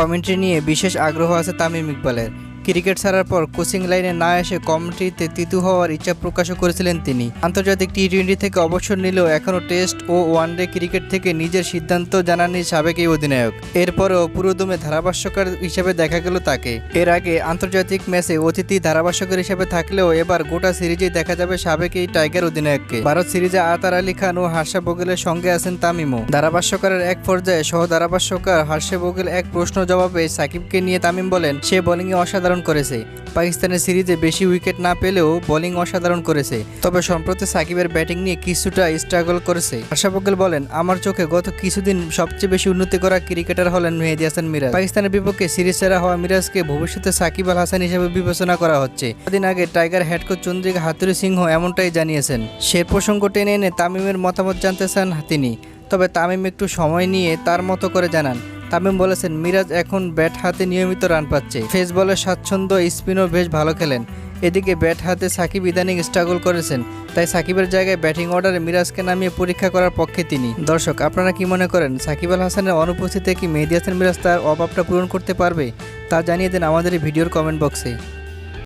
Commentary নিয়ে বিশেষ আগ্রহ আছে তামিম ইকবালের। ক্রিকেট ছাড়ার পর কোচিং লাইনে না এসে কমিটিতে তিতু হওয়ার ইচ্ছা প্রকাশও করেছিলেন তিনি। আন্তর্জাতিক টি টোয়েন্টি থেকে অবসর নিলেও এখনও টেস্ট ও ওয়ানডে ক্রিকেট থেকে নিজের সিদ্ধান্ত জানাননি সাবেক এই অধিনায়ক। এরপরেও পুরোদমে ধারাভাষ্যকার হিসেবে দেখা গেল তাকে। এর আগে আন্তর্জাতিক ম্যাচে অতিথি ধারাভাষ্যকার হিসেবে থাকলেও এবার গোটা সিরিজেই দেখা যাবে সাবেক এই টাইগার অধিনায়ককে। ভারত সিরিজে আতার আলী খান ও হার্ষা বগেলের সঙ্গে আছেন তামিমও। ধারাভাষ্যকারের এক পর্যায়ে সহ ধারাভাষ্যকার হার্ষা বগেল এক প্রশ্ন জবাবে সাকিবকে নিয়ে তামিম বলেন, সে বোলিংয়ে অসাধারণ করেছে। পাকিস্তানের সিরিজে বেশি উইকেট না পেলেও বোলিং অসাধারণ করেছে। তবে সম্প্রতি সাকিবের ব্যাটিং নিয়ে কিছুটা স্ট্রাগল করেছে। বগেল বলেন, আমার চোখে গত কিছুদিন সবচেয়ে বেশি উন্নতি করা ক্রিকেটার হলেন মেহেদি হাসান মিরাজ। পাকিস্তানের বিপক্ষে সিরিজ সেরা হওয়া মিরাজকে ভবিষ্যতে সাকিব আল হাসান হিসেবে বিবেচনা করা হচ্ছে। কদিন আগে tiger head coach Chandika Hathurusingha এমনটাই জানিয়েছেন। সে প্রসঙ্গ টেনে এনে তামিমের মতামত জানতে চান তিনি। তবে তামিম একটু সময় নিয়ে তার মতো করে জানান তামিম বলেছেন, মিরাজ এখন ব্যাট হাতে নিয়মিত রান পাচ্ছে। ফেস বলের স্বাচ্ছন্দ্য, স্পিনও বেশ ভালো খেলেন। এদিকে ব্যাট হাতে সাকিব ইদানিং স্ট্রাগল করেছেন, তাই সাকিবের জায়গায় ব্যাটিং অর্ডারে মিরাজকে নামিয়ে পরীক্ষা করার পক্ষে তিনি। দর্শক, আপনারা কি মনে করেন, সাকিব আল হাসানের অনুপস্থিতিতে কি মেহেদি হাসান মিরাজ তার অভাবটা পূরণ করতে পারবে? তা জানিয়ে দেন আমাদের ভিডিওর কমেন্ট বক্সে